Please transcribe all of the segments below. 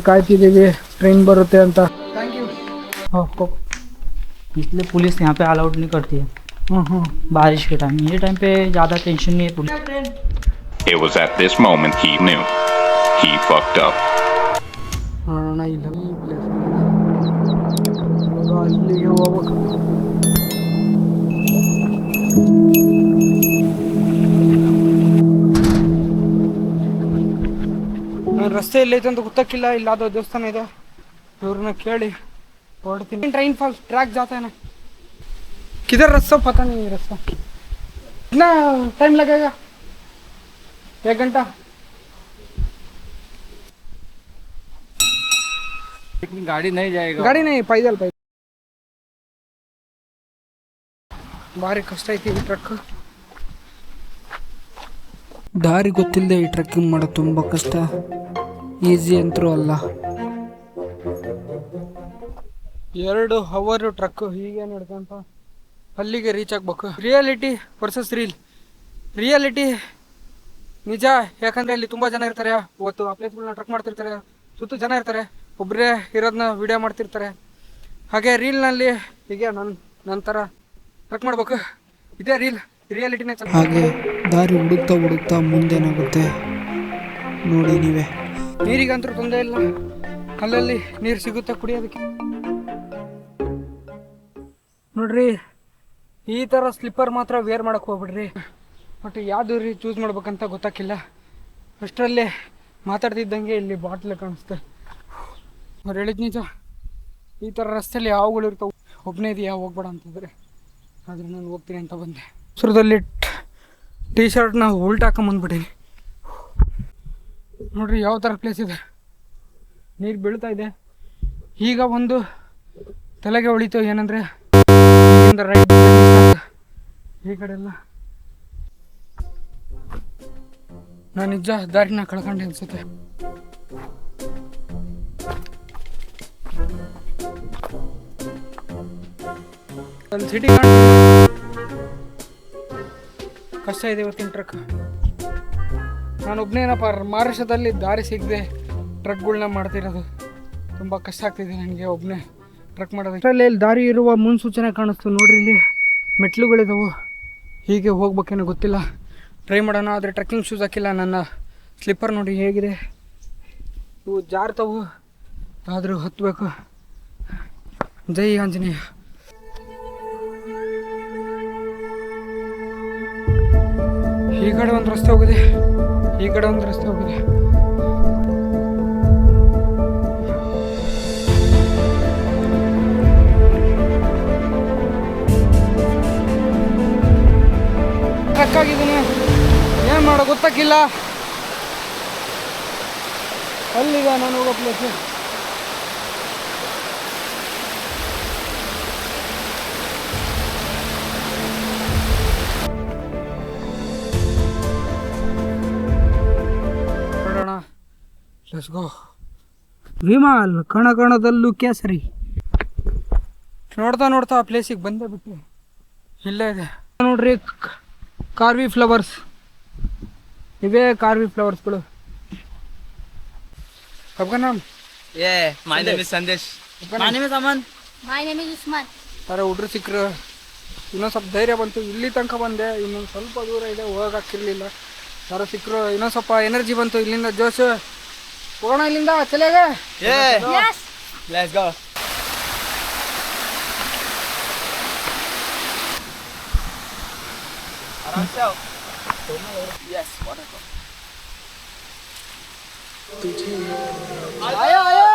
ಕಾಯ್ತಿದ್ದೀವಿ train ಬರುತ್ತೆ ಅಂತ thank you ಹಾಂ इसलिए पुलिस यहाँ पे अलाउड नहीं करती है ಹ್ಞೂ ಹ್ಞೂ बारिश के टाइम ये टाइम पे ज़्यादा टेंशन नहीं है police It was at this moment he knew. He fucked up. ನೋಡೋಣ ಇಲ್ಲ ಈ ಪ್ಲೇಸ್ ಇವಾಗ ಅಲ್ಲಿಗೆ ಹೋಗ್ಬೇಕು ರಸ್ತೆ ಎಲ್ಲೈತೆ ಅಂತ ಗೊತ್ತಾಗಿಲ್ಲ ಇಲ್ಲ ಅದು ದೇವಸ್ಥಾನ ಇದೆ ಇವ್ರನ್ನ ಕೇಳಿ ಹೊರಡ್ತೀನಿ ट्रेन फॉल ट्रैक जाता है ना किधर रास्ता पता नहीं है रास्ता कितना टाइम लगेगा एक घंटा गाड़ी नहीं जाएगा ಗಾಡಿ ನೈ ಪೈದಲ್ ಪೈ ಭಾರಿ ಕಷ್ಟ ಐತಿ ಈ ಟ್ರಕ್ ದಾರಿ ಗೊತ್ತಿಲ್ಲದೆ ಈ ಟ್ರೆಕ್ಕಿಂಗ್ ಮಾಡೋದು ತುಂಬ ಕಷ್ಟ ಈಸಿ ಅಂತರೂ ಅಲ್ಲ. ಎರಡು ಹವರ್ ಟ್ರಕ್ ಹೀಗೆ ನಡ್ಕೊಂತ ಅಲ್ಲಿಗೆ ರೀಚ್ ಆಗ್ಬೇಕು. ರಿಯಾಲಿಟಿ ವರ್ಸಸ್ ರೀಲ್ ರಿಯಾಲಿಟಿ ನಿಜ ಯಾಕಂದ್ರೆ ಇಲ್ಲಿ ತುಂಬಾ ಜನ ಇರ್ತಾರೆ. ಇವತ್ತು ಆ ಪ್ಲೇಸ್ಗಳನ್ನ ಟ್ರಕ್ ಮಾಡ್ತಿರ್ತಾರೆ. ಸುತ್ತ ಜನ ಇರ್ತಾರೆ. ಒಬ್ಬರೇ ಇರೋದನ್ನ ವಿಡಿಯೋ ಮಾಡ್ತಿರ್ತಾರೆ. ಹಾಗೆ ರೀಲ್ನಲ್ಲಿ ಹೀಗೆ ನನ್ನ ನಂತರ ಟ್ರಕ್ ಮಾಡ್ಬೇಕು. ಇದೇ ರೀಲ್ ರಿಯಾಲಿಟಿನೇ ಹಾಗೆ ದಾರಿ ಹುಡುಕ್ತಾ ಹುಡುಕ್ತಾ ಮುಂದೇನಾಗುತ್ತೆ ನೋಡಿ ನೀವೇ. ನೀರಿಗಂತೂ ತೊಂದರೆ ಇಲ್ಲ. ಅಲ್ಲಲ್ಲಿ ನೀರು ಸಿಗುತ್ತೆ ಕುಡಿಯೋದಕ್ಕೆ? ನೋಡ್ರಿ, ಈ ಥರ ಸ್ಲಿಪ್ಪರ್ ಮಾತ್ರ ವೇರ್ ಮಾಡಕ್ಕೆ ಹೋಗ್ಬಿಡ್ರಿ. ಬಟ್ ಯಾವುದು ರೀ ಚೂಸ್ ಮಾಡ್ಬೇಕಂತ ಗೊತ್ತಾಗಿಲ್ಲ ಅಷ್ಟರಲ್ಲಿ ಮಾತಾಡ್ತಿದ್ದಂಗೆ ಇಲ್ಲಿ ಬಾಟ್ಲ್ ಕಾಣಿಸ್ತೆ. ಅವ್ರು ಹೇಳಿದ್ ನಿಜ. ಈ ಥರ ರಸ್ತೆಯಲ್ಲಿ ಯಾವಗಳು ಇರ್ತಾವೆ. ಒಬ್ಬನೇ ಇದೆಯಾ, ಹೋಗ್ಬೇಡ ಅಂತಂದರೆ. ಆದರೆ ನಾನು ಹೋಗ್ತೀನಿ ಅಂತ ಬಂದೆ. ಸುರದಲ್ಲಿ ಟೀ ಶರ್ಟ್ನ ಉಲ್ಟಾ ಹಾಕೊಂಬಂದ್ಬಿಟ್ಟಿನಿ ನೋಡ್ರಿ ಯಾವ ಥರ ಪ್ಲೇಸ್ ಇದೆ. ನೀರು ಬೀಳ್ತಾ ಇದೆ. ಈಗ ಒಂದು ತಲೆಗೆ ಉಳಿತು ಏನಂದರೆ ಈ ಕಡೆ ಎಲ್ಲ. ನಾನು ನಿಜ ದಾರಿನ ಕಳ್ಕೊಂಡೆ ಅನ್ಸುತ್ತೆ. ಸಿಟಿ ಕಷ್ಟ ಇದೆ ಇವತ್ತಿನ ಟ್ರಕ್ ನಾನು ಒಬ್ಬನೇನಪ್ಪ ಮಹಾರಾಷ್ಟ್ರದಲ್ಲಿ ದಾರಿ ಸಿಗದೆ ಟ್ರಕ್ಗಳನ್ನ ಮಾಡ್ತಿರೋದು. ತುಂಬ ಕಷ್ಟ ಆಗ್ತಿದೆ ನನಗೆ ಒಬ್ಬನೇ ಟ್ರಕ್ ಮಾಡೋದು ಇಲ್ಲಿ ದಾರಿ ಇರುವ ಮುನ್ಸೂಚನೆ ಕಾಣಿಸ್ತು. ನೋಡ್ರಿ ಇಲ್ಲಿ ಮೆಟ್ಲುಗಳಿದಾವೆ. ಹೀಗೆ ಹೋಗ್ಬೇಕೇನೋ ಗೊತ್ತಿಲ್ಲ. ಟ್ರೈ ಮಾಡೋಣ, ಆದರೆ ಟ್ರಕ್ಕಿಂಗ್ ಶೂಸ್ ಹಾಕಿಲ್ಲ ನನ್ನ. ಸ್ಲಿಪ್ಪರ್ ನೋಡಿ ಹೇಗಿದೆ. ಇವು ಜಾರ್ತವು. ಆದರೂ ಹತ್ತಬೇಕು ಜೈ ಆಂಜನೇಯ. ಈ ಕಡೆ ಒಂದು ರಸ್ತೆ ಹೋಗಿದೆ. ಈ ಕಡೆ ಒಂದು ರಸ್ತೆ ಹೋಗಿದೆ ಟ್ರಕ್ ಆಗಿದ್ದೀನಿ ಏನು ಮಾಡೋ ಗೊತ್ತಾಗಿಲ್ಲ ಅಲ್ಲಿಗ ನಾನು ಹೋಗೋ ಪ್ಲೇಸ್ ಲೆಟ್ಸ್ ಗೋ ವಿಮಾಲ್ ಕಣ ಕಣದಲ್ಲೂ ಕೇಸರಿ. ನೋಡ್ತಾ ನೋಡ್ತಾ ಆ ಪ್ಲೇಸಿಗೆ ಬಂದೇ ಬಿಟ್ಟು ಇಲ್ಲೇ ಇದೆ. ನೋಡ್ರಿ ಕಾರ್ವಿ ಫ್ಲವರ್ಸ್ ಇವೇ ಕಾರ್ವಿ ಫ್ಲವರ್ಸ್ಗಳು ಕಬ್ಗನಾಮ್ ಏ my name is Sandesh. My name is Aman. My name is Usman ಹುಡ್ರು ಸಿಕ್ಕರು. ಇನ್ನೊಂದು ಸ್ವಲ್ಪ ಧೈರ್ಯ ಬಂತು. ಇಲ್ಲಿ ತನಕ ಬಂದೆ. ಇನ್ನೊಂದು ಸ್ವಲ್ಪ ದೂರ ಇದೆ ಹೋಗಕ್ಕಿರ್ಲಿಲ್ಲ ಯಾರೋ ಸಿಕ್ಕರು ಇನ್ನೊಂದು ಸ್ವಲ್ಪ ಎನರ್ಜಿ ಬಂತು. ಇಲ್ಲಿಂದ ಜೋಶು. ಹೋಗೋಣ ಇಲ್ಲಿಂದ ಚಲೆಗೆ Yeah, Yes. let's go. Yes, wonderful. ಆಯಾ ಆಯಾ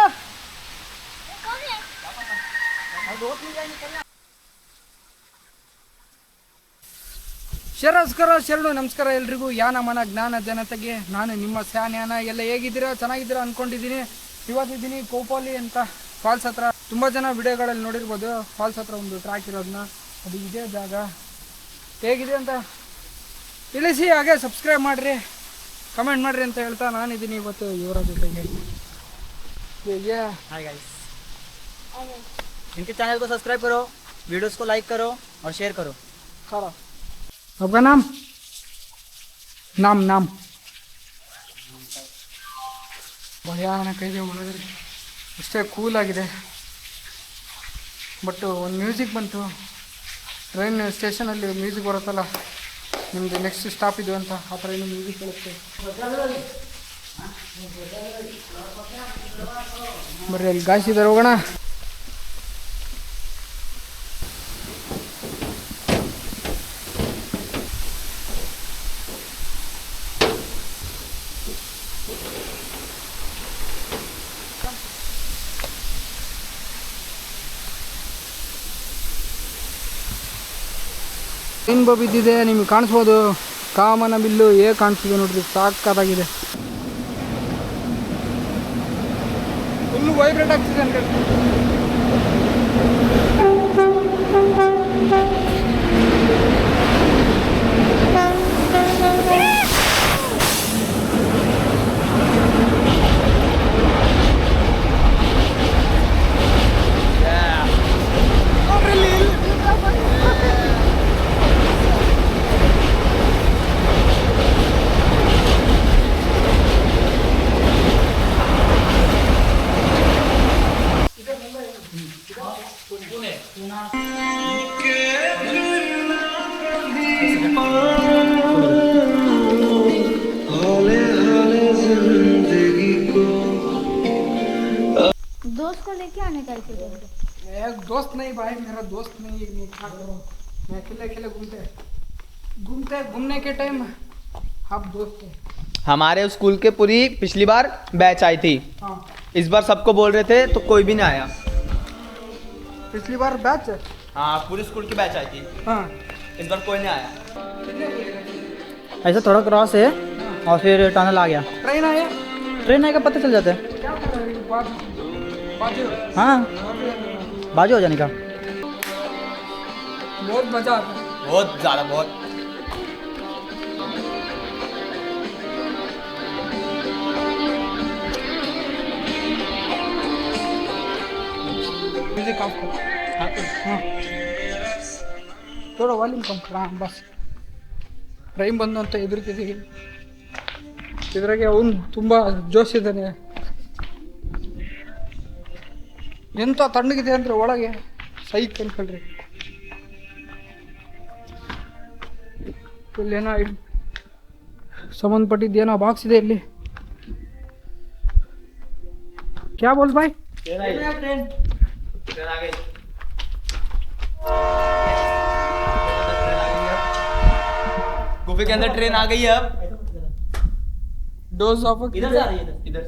ಶರಸ್ಕರ ಶರಣು ನಮಸ್ಕಾರ ಎಲ್ರಿಗೂ ಯಾನ ಮನ ಜ್ಞಾನ ಜನತೆಗೆ ನಾನು ನಿಮ್ಮ ಸ್ಯಾನ್ಯಾನ ಎಲ್ಲ ಹೇಗಿದ್ದೀರಾ ಚೆನ್ನಾಗಿದ್ದೀರಾ ಅನ್ಕೊಂಡಿದ್ದೀನಿ ಇವತ್ತಿದ್ದೀನಿ ಕೋಪೋಲಿ ಅಂತ ಫಾಲ್ಸ್ ಹತ್ರ ತುಂಬ ಜನ ವಿಡಿಯೋಗಳಲ್ಲಿ ನೋಡಿರ್ಬೋದು ಫಾಲ್ಸ್ ಹತ್ರ ಒಂದು ಟ್ರ್ಯಾಕ್ ಇರೋದನ್ನ ಅದು ಇದೇ ಜಾಗ ಹೇಗಿದೆ ಅಂತ ತಿಳಿಸಿ ಹಾಗೆ ಸಬ್ಸ್ಕ್ರೈಬ್ ಮಾಡಿರಿ ಕಮೆಂಟ್ ಮಾಡಿರಿ ಅಂತ ಹೇಳ್ತಾ ನಾನಿದ್ದೀನಿ ಇವತ್ತು ಇವರ ಜೊತೆಗೆ ये हाय गाइस इनके चैनल को सब्सक्राइब करो वीडियोस को लाइक करो और शेयर करो खारा आपका नाम नाम नाम ಭಯಾನಕ ಇದೆ ಒಳಗಡೆ ಅಷ್ಟೇ ಕೂಲಾಗಿದೆ ಬಟ್ ಒಂದು ಮ್ಯೂಸಿಕ್ ಬಂತು ಟ್ರೈನ್ ಸ್ಟೇಷನಲ್ಲಿ ಮ್ಯೂಸಿಕ್ ಬರುತ್ತಲ್ಲ ನಿಮ್ಮದು ನೆಕ್ಸ್ಟ್ ಸ್ಟಾಪ್ ಇದು ಅಂತ ಆ ಥರ ಏನು ಮ್ಯೂಸಿಕ್ ಬರುತ್ತೆ ಬರ್ರಿ ಅಲ್ಲಿ ಗಾಯ್ಸಿದ್ದಾರೆ ಹೋಗೋಣ ರೈನ್ಬೋ ಬಿದ್ದಿದೆ ನಿಮ್ಗೆ ಕಾಣಿಸ್ಬೋದು. ಕಾಮನ ಬಿಲ್ಲು ಹೇಗೆ ಕಾಣಿಸ್ತಿದೆ ನೋಡ್ರಿ ಸಾಕಾಗಿದೆ. ಫುಲ್ಲು ವೈಬ್ರೇಟ್ ಆಗ್ತಿದೆ ಅಂತ दोस्त को लेके आने का इसे एक दोस्त नहीं भाई मेरा दोस्त नहीं है मैं क्या करूँ? मैं अकेले अकेले घूमते घूमते घूमने के टाइम आप दोस्त थे हमारे स्कूल के पूरी पिछली बार बैच आई थी। हाँ। इस बार सबको बोल रहे थे तो कोई भी नहीं आया। पिछली बार बैच हाँ? पूरी स्कूल की बैच आई थी। हाँ। इस बार कोई नहीं आया। ऐसा थोड़ा क्रॉस है और फिर टनल आ गया। ट्रेन आया? ट्रेन आएगा पता चल जाता है। क्या कर रहे हो बाजू बाजू हाँ बाजू हो जाने का बहुत मजा आता है बहुत ज़्यादा बहुत म्यूजिक ऑफ कर हाँ थोड़ा ವಾಲ್ಯೂಮ್ ಕಮ್ ಕಡ ಬಸ್ ಟ್ರೈನ್ ಬಂದು ಅಂತ ಹೆದರ್ತಿದ್ದೀವಿ ಇದ್ರಾಗೆ ಅವನು ತುಂಬ ಜೋಶ್ ಇದ್ದಾನೆ ಎಂಥ ತಣ್ಣಗಿದೆ ಅಂದರೆ ಒಳಗೆ ಸೈಕ್ ಅನ್ಕೊಳ್ರಿ ಇಲ್ಲೇನೋ ಇಡ್ ಸಂಬಂಧಪಟ್ಟಿದ್ದೇನೋ ಬಾಕ್ಸ್ ಇದೆ ಇಲ್ಲಿ ಕ್ಯಾ ಬೋಲ್ ಬಾಯ್ ट्रेन आ गई गुफे के अंदर ट्रेन आ गई है अब डोज ऑफ इधर से आ रही है इधर।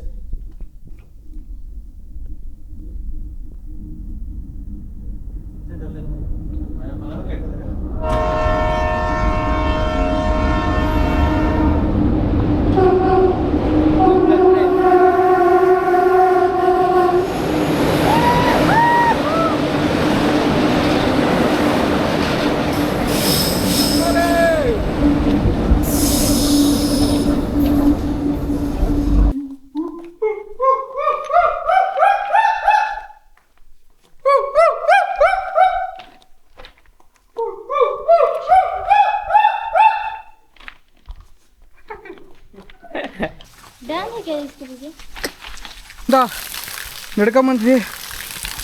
ನಡ್ಕೊಂಬಂದ್ವಿ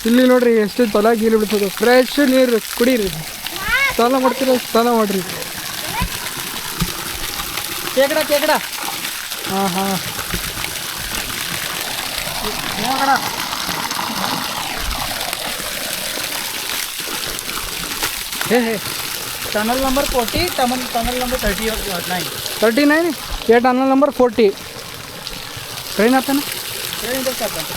ಇಲ್ಲಿ ನೋಡ್ರಿ ಎಷ್ಟು ತಲ ಗೀಲಿ ಬಿಡ್ತದೆ ಫ್ರೆಶ್ ನೀರು ಕುಡೀರಿ ಸ್ನಾನ ಮಾಡ್ತೀರ ಸ್ನಾನ ಮಾಡ್ರಿ केकड़ा केकड़ा ಹಾಂ ಹಾಂ ಹೇ ಹೇ tunnel number forty tunnel tunnel number thirty nine thirty nine ये टनल नंबर फोर्टी ट्रेन आता ना ट्रेन इधर से आता है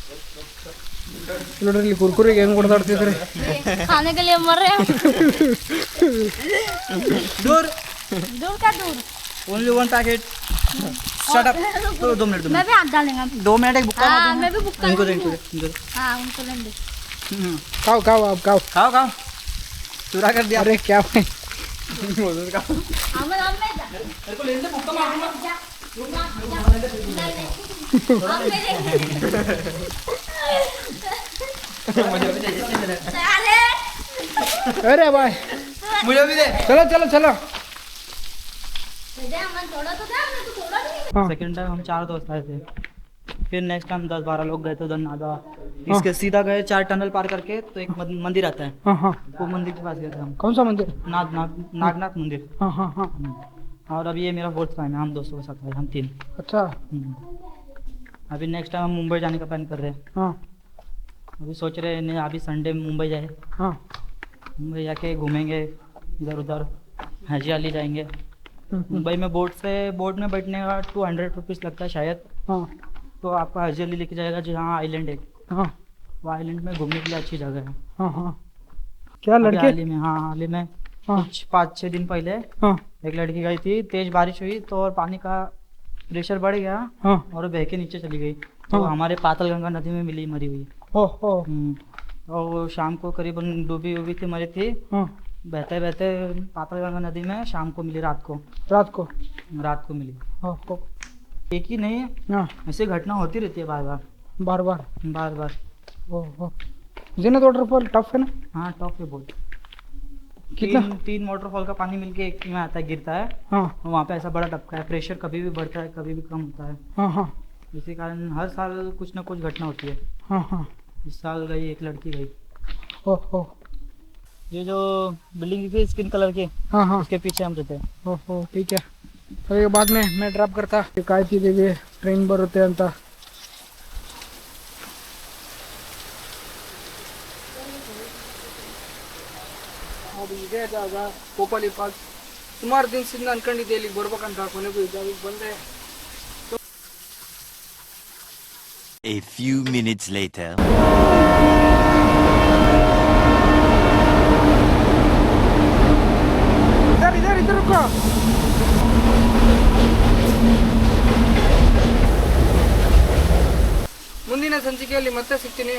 ನೋಡ್ರಿ ಇಲ್ಲಿ ಕುರ್ಕುರಿಗೆ ಹೆಂಗ್ ಹೊಡೆದಾಡ್ತಿದ್ರಿ खाने के लिए मर रहे हैं दूर दूर का दूर only one packet shut up दो दो मिनट दो मैं मिनट भी हाथ डालेंगे दो मिनट एक बुक्का हाँ मैं भी बुक कर इनको दे इनको दे इनको दे हाँ उनको लेने दे हम्म। खाओ खाओ आप खाओ खाओ खाओ चूरा कर दिया अरे क्या भाई हमें हम में जा मेरे को लेने दे बुक्का मारूंगा जा हम मेरे अरे अरे भाई। मुझे भी दे चलो चलो चलो। हाँ। सेकंड टाइम हम चार दोस्त आए थे। फिर नेक्स्ट टाइम दस बारह लोग गए थे उधर नागा। इसके सीधा गए चार टनल पार करके तो एक मंदिर आता है। हाँ हाँ। वो मंदिर के पास गए थे हम। कौन सा मंदिर? नाग नाग नागनाथ मंदिर। और अभी ये मेरा फोर्थ टाइम है हम दोस्तों के साथ आए हम तीन। अच्छा। हम्म। अभी नेक्स्ट टाइम हम मुंबई जाने का प्लान कर रहे हैं। हाँ। अभी सोच रहे हैं नहीं, अभी संडे मुंबई जाए। हाँ। मुंबई जाके घूमेंगे इधर उधर हजियाली जाएँगे। हम्म, हम्म, मुंबई में बोट से बोट में बैठने का टू हंड्रेड रुपीज़ लगता है शायद। हाँ। तो आपको हजियाली लेके जाएगा जहाँ आइलैंड है हाँ। वो आइलैंड में घूमने के लिए अच्छी जगह है। हाँ हाँ। क्या लड़के? हाल ही में हाँ हाल ही में हाँ। कुछ पाँच छः दिन पहले हाँ। एक लड़की गई थी तेज बारिश हुई तो और पानी का प्रेशर बढ़ गया हाँ। और बह के नीचे चली गई। तो हाँ। हमारे पातलगंगा नदी में मिली मरी हुई। ओ हम्म। और वो शाम को करीबन डूबी उबी थी मरी थी। हाँ। बहते पातल गंगा नदी में शाम को मिली रात को। रात को? रात को मिली। हाँ एक ही नहीं हाँ। ऐसी घटना होती रहती है बार बार। बार बार? बार बार। ओ हो। जीनत वाटरफॉल टफ है ना? हाँ टॉप है बहुत। कितना तीन तीन वाटरफॉल का पानी मिलके एक में आता है गिरता है। हाँ। वहाँ पे ऐसा बड़ा टपका है प्रेशर कभी भी बढ़ता है कभी भी कम होता है। हाँ हाँ। इसी कारण हर साल कुछ ना कुछ घटना होती है। हाँ हाँ। इस साल गई एक लड़की गई। ओहो ये जो बिल्डिंग थी स्किन कलर की हाँ हाँ। उसके पीछे हम रहते हैं। ओहो ठीक है। तो ये बाद में मैं ड्रॉप करता। काय ती देवी ट्रेन बरोते अंता ಇದೇ ಜಾಗ ಕೋಪಲಿ ಫಾಲ್ಸ್ ಸುಮಾರು ದಿನದಿಂದ ಅನ್ಕೊಂಡಿದ್ದೆ ಇಲ್ಲಿಗೆ ಬರ್ಬೇಕಂತ ಕೊನೆಗೂ ಈ ಜಾಗಕ್ಕೆ ಬಂದೆ. A few minutes later. ಇದಾರೆ ಇದಾರೆ ಇದಾರೆ रुको ಮುಂದಿನ ಸಂಚಿಕೆಯಲ್ಲಿ ಮತ್ತೆ ಸಿಗ್ತೀನಿ.